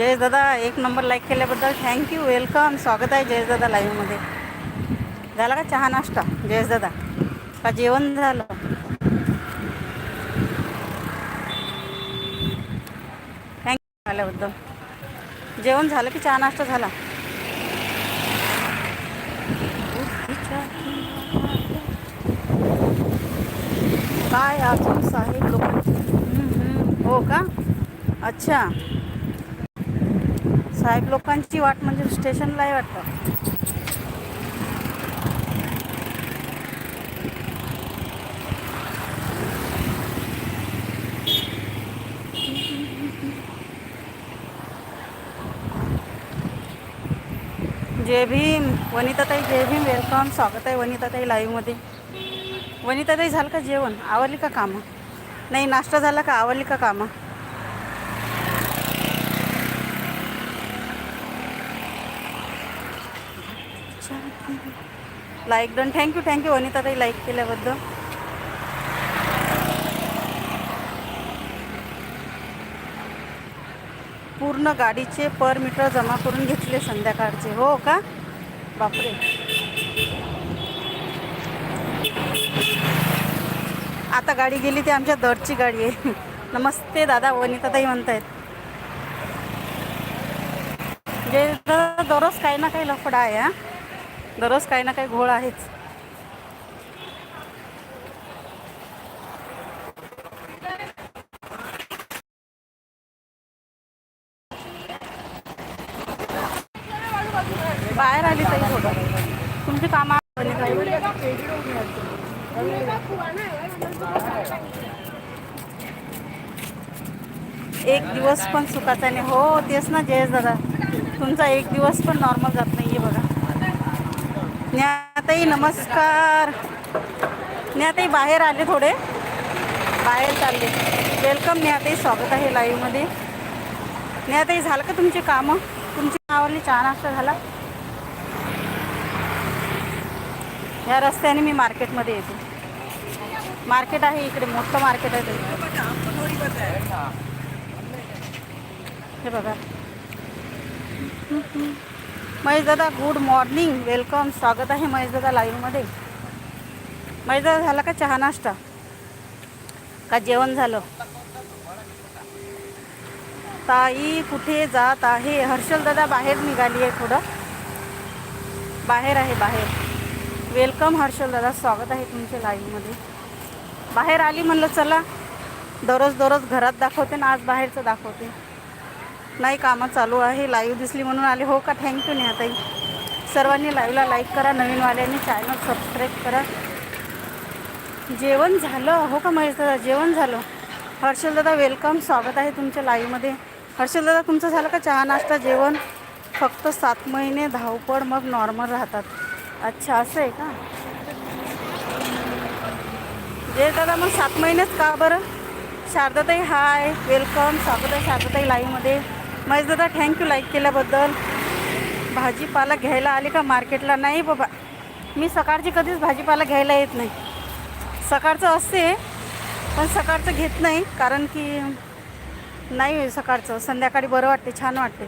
जयेश दादा एक number like केल्याबद्दल थँक्यू वेलकम स्वागत आहे जयेश दादा लाईव्हमध्ये झाला का चहा नाश्ता जयेश दादा? का जेवण झालं? थँक्यू आल्याबद्दल जेवण झालं की चहा नाश्ता झाला? काय अजून साहेब लोक? हो का? अच्छा. साहेब लोकांची वाट म्हणजे स्टेशनला आहे वाटतं. जय भीम वनिताताई जय भीम वेलकम स्वागत आहे वनिताताई लाईव्हमध्ये वनिताताई झालं का जेवण? आवडली का कामं? नाही नाश्ता झाला का? आवडली का कामं? Like done thank you thank you वनिताताई like केल्याबद्दल. पूर्ण गाडीचे पर मीटर जमा करून घेतले संध्याकाळचे. हो का? बापरे. आता गाडी गेली ती आमच्या दरची गाडी आहे. नमस्ते दादा वनिताताई म्हणतायत. जे दररोज काही ना काही लफडा आहे हा? दररोज काही ना काही घोळ आहेच. बाहेर आली ताई थोडं तुमची कामं एक दिवस पण सुखाचा नाही. हो तेच ना जयेश दादा. तुमचा एक दिवस पण नॉर्मल जात नाही आहे बघा. न्याताई नमस्कार. न्याताई बाहेर आले थोडे. बाहेर चालले. वेलकम न्याताई स्वागत आहे लाईव्हमध्ये न्याताई झालं का तुमची कामं? तुमची नावाली चहा नाश्ता झाला? ह्या रस्त्याने मी मार्केटमध्ये येते. मार्केट आहे इकडे मोठं मार्केट आहे हे बघा. महेश दादा गुड मॉर्निंग वेलकम स्वागत आहे महेश दादा लाईव्हमध्ये महेश दादा झाला का चहा नाश्ता? का जेवण झालं? ताई कुठे जात आहे? हर्षल दादा बाहेर निघाली आहे थोडं. बाहेर आहे बाहेर. वेलकम हर्षल दादा. स्वागत आहे तुमच्या लाईव्हमध्ये बाहेर आली म्हणलं चला. दररोज दररोज घरात दाखवते ना आज बाहेरचं दाखवते. नाही कामं चालू आहे. लाईव्ह दिसली म्हणून आले. हो का? थँक्यू नेहाताई. सर्वांनी लाईव्हला लाईक करा नवीनवाल्यांनी चॅनल सबस्क्राईब करा. जेवण झालं. हो का महेश दादा? जेवण झालं. हर्षल दादा वेलकम स्वागत आहे तुमच्या लाईव्हमध्ये हर्षल दादा तुमचं झालं का चहा नाश्ता जेवण? फक्त सात महिने धावपळ मग नॉर्मल राहतात. अच्छा असं आहे का? जे दादा मग सात महिनेच का बरं? शारदाताई हाय वेलकम स्वागत आहे शारदाताई लाईव्हमध्ये महेश दादा थँक्यू लाईक केल्याबद्दल. भाजीपाला घ्यायला आले का मार्केटला नाही बाबा. मी सकाळची कधीच भाजीपाला घ्यायला येत नाही. सकाळचं असते पण सकाळचं घेत नाही कारण की नाही सकाळचं. संध्याकाळी बरं वाटते छान वाटते.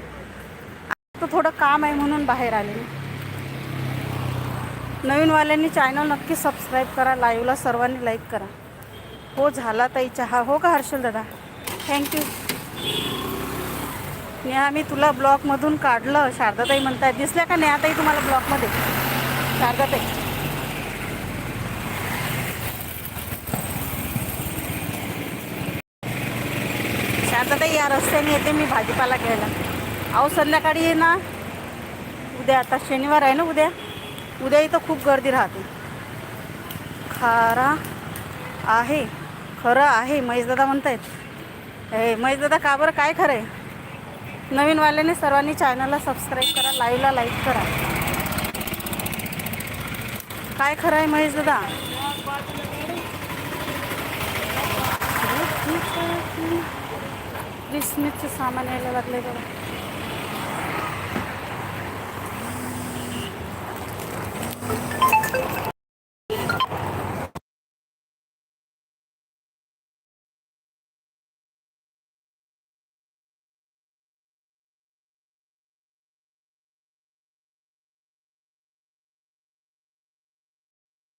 आता थोडं काम आहे म्हणून बाहेर आले नवीनवाल्यांनी चॅनल नक्की सबस्क्राईब करा लाईव्हला सर्वांनी लाईक करा. हो झाला ताई चहा. हो का हर्षल दादा? थँक्यू नेहा मी तुला ब्लॉकमधून काढलं शारदाताई म्हणताय दिसल्या का नेहाताई तुम्हाला ब्लॉकमध्ये शारदाताई. शारदाताई या रस्त्याने येते मी भाजीपाला घ्यायला. अहो संध्याकाळी ये ना. उद्या आता शनिवार आहे ना उद्या. उद्या इथं खूप गर्दी राहते. खारा आहे. खरं आहे महेशदादा म्हणतायत. हे महेशदादा का बरं? काय खरं आहे? नवीनवाल्याने सर्वांनी चॅनलला सबस्क्राईब करा लाईव्हला लाईक करा. काय खरं आहे महेशदादा क्रिसमसचं सामान यायला लागले बघा.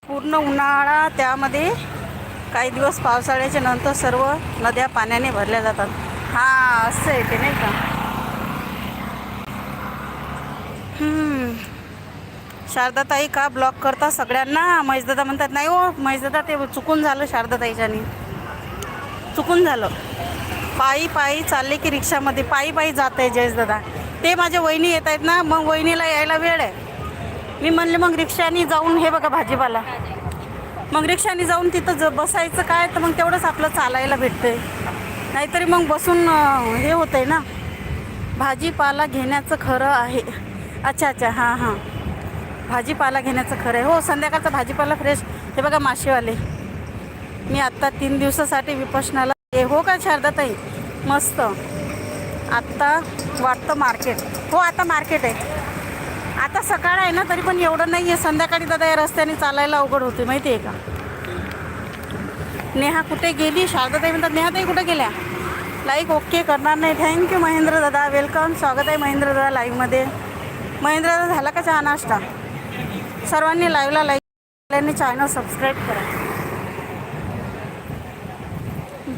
पूर्ण उन्हाळा त्यामध्ये काही दिवस पावसाळ्याच्या नंतर सर्व नद्या पाण्याने भरल्या जातात. हा असं आहे ते नाही का? शारदाताई का ब्लॉक करता सगळ्यांना? महेशदादा म्हणतात नाही हो महेशदादा ते चुकून झालं शारदाताईच्यानी. चुकून झालं. पायी पायी चालले की रिक्षामध्ये पायी पायी जात आहे जयेशदादा. ते माझ्या वहिनी येत आहेत ना मग वहिनीला यायला वेळ आहे. मी म्हणले मग रिक्षाने जाऊन हे बघा भाजीपाला. मग रिक्षाने जाऊन तिथं ज बसायचं काय? तर मग तेवढंच आपलं चालायला भेटतंय. नाहीतरी मग बसून हे होत आहे ना. भाजीपाला घेण्याचं खरं आहे. अच्छा अच्छा हां हां. भाजीपाला घेण्याचं खरं आहे. हो संध्याकाळचा भाजीपाला फ्रेश हे बघा मासेवाले. मी आत्ता तीन दिवसासाठी विपशनाला हे हो का शारदाताई? मस्त. आत्ता वाटतं मार्केट. हो आता मार्केट आहे. आता सकाळ आहे ना तरी पण एवढं नाही आहे संध्याकाळी दादा या रस्त्याने चालायला अवघड होते माहिती आहे का? नेहा कुठे गेली? शारदाताई म्हणतात नेहाताई कुठे गेल्या? लाईक ओके करणार नाही. थँक्यू महेंद्र दादा. वेलकम स्वागत आहे महेंद्र दादा लाईव्हमध्ये महेंद्र दादा झाला का चहा नाश्ता? सर्वांनी लाईव्हला लाईक चॅनल सबस्क्राईब करा.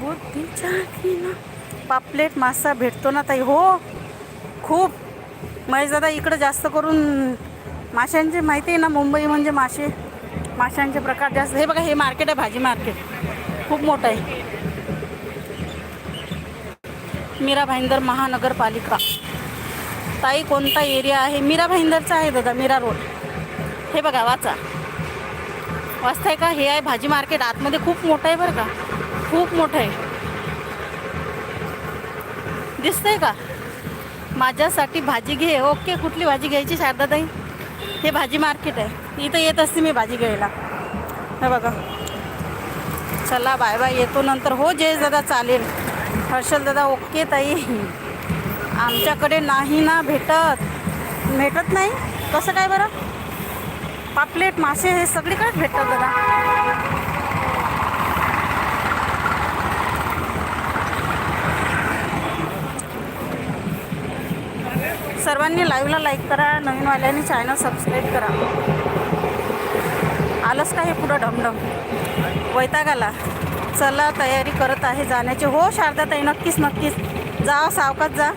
बुद्धीच्या पापलेट मासा भेटतो ना ताई. हो खूप. महेश दादा इकडं जास्त करून माशांचे माहिती आहे ना मुंबई म्हणजे मासे. माशांचे प्रकार जास्त. हे बघा हे मार्केट आहे भाजी मार्केट. खूप मोठं आहे. मीरा भाईंदर महानगरपालिका. ताई कोणता एरिया आहे? मीरा भाईंदरचा आहे दादा मीरा रोड. हे बघा वाचा. वाचताय का? हे आहे भाजी मार्केट. आतमध्ये खूप मोठं आहे बरं का. खूप मोठं आहे. दिसतंय का? माझ्यासाठी भाजी घे. ओके कुठली भाजी घ्यायची शारदाताई? हे भाजी मार्केट आहे. इथं येत असते मी भाजी घ्यायला. हे बघा. चला बाय बाय. येतो नंतर. हो जयेश दादा चालेल. हर्षल दादा ओके ताई. आमच्याकडे नाही ना भेटत. भेटत नाही? कसं काय बरं? पापलेट मासे हे सगळीकडेच भेटतात दादा. सर्वांनी लाईव्हला लाईक करा नवीनवाल्यांनी चॅनल सबस्क्राईब करा. आलंच का हे पुढं डमडम वैतागाला. चला तयारी करत आहे जाण्याची. हो शारदाताई नक्कीच नक्कीच. जा सावकात जा.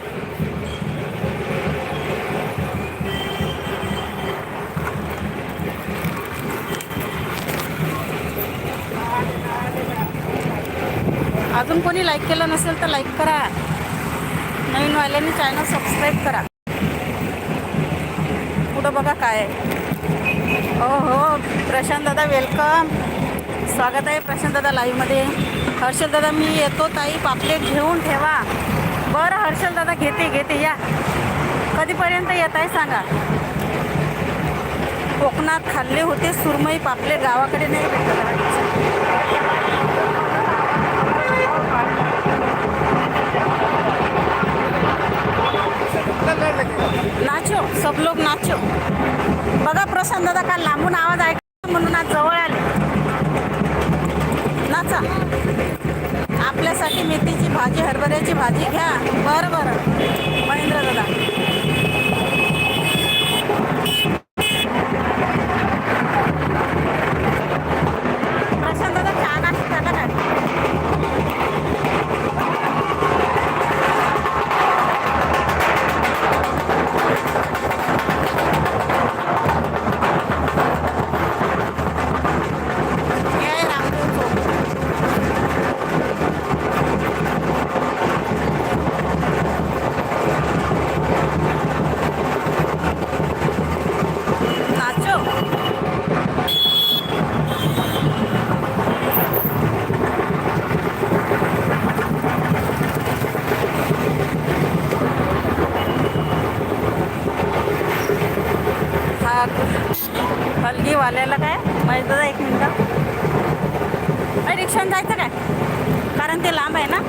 अजून कोणी लाईक केलं नसेल तर लाईक करा. नवीनवाल्यांनी चॅनल सबस्क्राईब करा. पुढं बघा काय हो हो प्रशांत दादा वेलकम स्वागत आहे प्रशांत दादा लाईव्हमध्ये हर्षल दादा मी येतो ताई पापलेट घेऊन ठेवा. बरं हर्षल दादा घेते घेते या. कधीपर्यंत येत आहे सांगा. कोकणात खाल्ले होते सुरमई पापलेट गावाकडे नाही भेटत. नाचो सब लोग नाचो. बघा प्रशांत दादा काल लांबून आवाज ऐका म्हणून आज जवळ आले. नाचा. आपल्यासाठी मेथीची भाजी हरभऱ्याची भाजी घ्या. बरं बरं. महेंद्र दादा. रिक्षाने जायचं काय? कारण ते लांब आहे ना?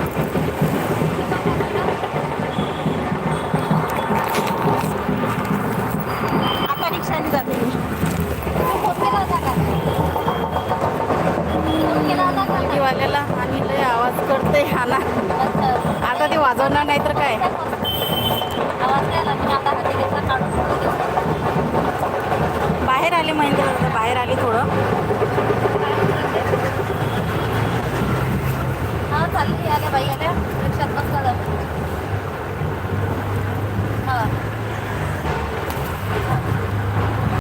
आता रिक्षाने जाते मी. आणि लय आवाज करते हा ना आता ते वाजवणार नाही तर काय? बाहेर बाहेर आले महिंद्र बाहेर आले थोडं हा चालली आल्या बाई आल्या रिक्षात बसला जातो.